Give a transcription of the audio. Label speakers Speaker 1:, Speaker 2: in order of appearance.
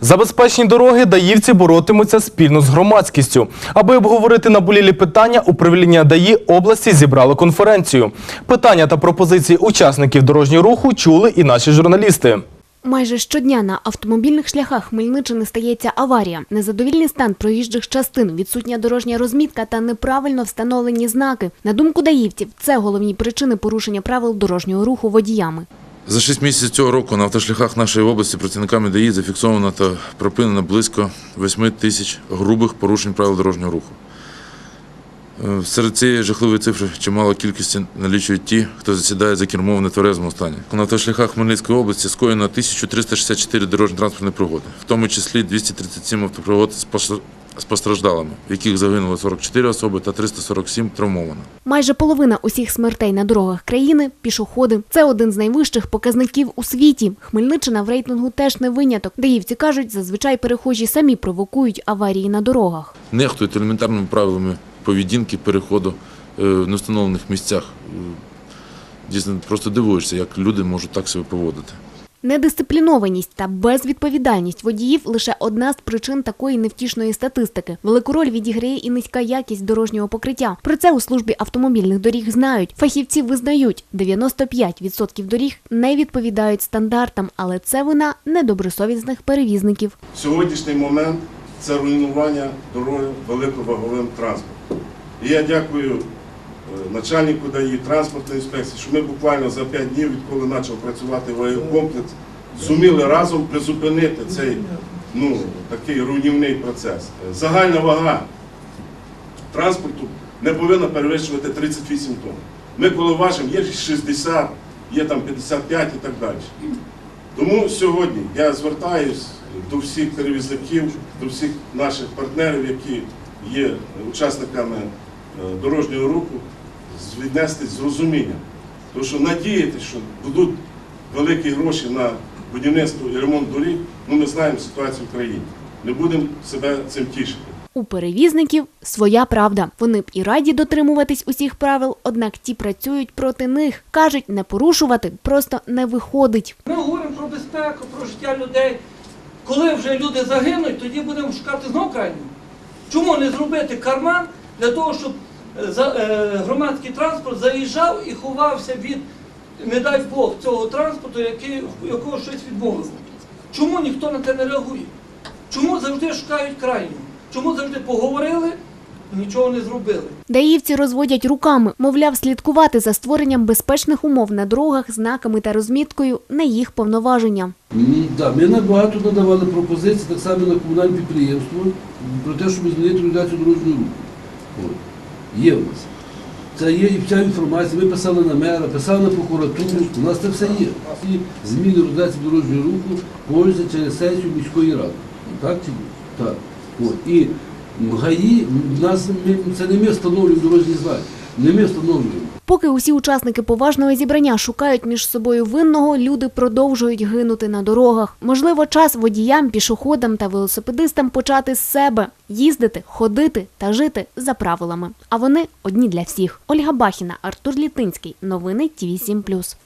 Speaker 1: За безпечні дороги даївці боротимуться спільно з громадськістю. Аби обговорити наболілі питання, управління ДАІ області зібрало конференцію. Питання та пропозиції учасників дорожнього руху чули і наші журналісти.
Speaker 2: Майже щодня на автомобільних шляхах Хмельниччини стається аварія. Незадовільний стан проїжджих частин, відсутня дорожня розмітка та неправильно встановлені знаки. На думку даївців, це головні причини порушення правил дорожнього руху водіями.
Speaker 3: За 6 місяців цього року на автошляхах нашої області працівниками ДАІ зафіксовано та припинено близько 8 тисяч грубих порушень правил дорожнього руху. Е, Серед цієї жахливої цифри чимало кількості налічують ті, хто засідає за кермом в нетверезому стані. На автошляхах Хмельницької області скоєно 1364 дорожньо-транспортні пригоди, в тому числі 237 автопригод з з постраждалими, в яких загинуло 44 особи та 347 травмовано.
Speaker 2: Майже половина усіх смертей на дорогах країни – пішоходи. Це один з найвищих показників у світі. Хмельниччина в рейтингу теж не виняток. Даївці кажуть, зазвичай перехожі самі провокують аварії на дорогах.
Speaker 3: нехтують елементарними правилами поведінки переходу е, в невстановлених місцях. Е, Дійсно, просто дивуєшся, як люди можуть так себе поводити.
Speaker 2: Недисциплінованість та безвідповідальність водіїв лише одна з причин такої невтішної статистики. Велику роль відіграє і низька якість дорожнього покриття. Про це у службі автомобільних доріг знають. Фахівці визнають, 95% доріг не відповідають стандартам, але це вина недобросовісних перевізників.
Speaker 4: Сьогоднішній момент це руйнування дороги великоваговим транспортом. І я дякую начальнику ДАІ, транспортної інспекції, що ми буквально за 5 днів, відколи почав працювати комплекс, зуміли разом призупинити цей ну, такий руйнівний процес. Е, Загальна вага транспорту не повинна перевищувати 38 тонн. Ми коли важимо, є 60, є там 55 і так далі. Тому сьогодні я звертаюсь до всіх перевізників, до всіх наших партнерів, які є учасниками е, дорожнього руху, віднестись з розумінням. Тому що надіятися, що будуть великі гроші на будівництво і ремонт доріг, ну ми знаємо ситуацію в країні. Не будемо себе цим тішити.
Speaker 2: У перевізників своя правда. Вони б і раді дотримуватись усіх правил, однак ті працюють проти них. Кажуть, не порушувати просто не виходить.
Speaker 5: Ми говоримо про безпеку, про життя людей. Коли вже люди загинуть, тоді будемо шукати знов крайнього. Чому не зробити карман для того, щоб е, е, громадський транспорт заїжджав і ховався від, не дай Бог, цього транспорту, який, якого щось відмовило? Чому ніхто на це не реагує? Чому завжди шукають крайнього? Чому завжди поговорили і нічого не зробили?
Speaker 2: Даївці розводять руками, мовляв, слідкувати за створенням безпечних умов на дорогах, знаками та розміткою не їх повноваження.
Speaker 6: М, Да, ми набагато надавали пропозицій так само на комунальне підприємство про те, щоб змінити організацію дорожнього руху. Є в нас. Це є і вся інформація. Ми писали на мера, писали на прокуратуру. У нас це все є. І зміни організації дорожнього руху пользуються через сесію міської ради. Так чи ні? Так. От. І ГАІ, нас, ми, це не ми встановлюємо дорожні знаки. Не місто встановлюємо.
Speaker 2: Поки усі учасники поважного зібрання шукають між собою винного, люди продовжують гинути на дорогах. Можливо, час водіям, пішоходам та велосипедистам почати з себе їздити, ходити та жити за правилами. А вони одні для всіх. Ольга Бахіна, Артур Літинський. Новини ТІВІ 7+.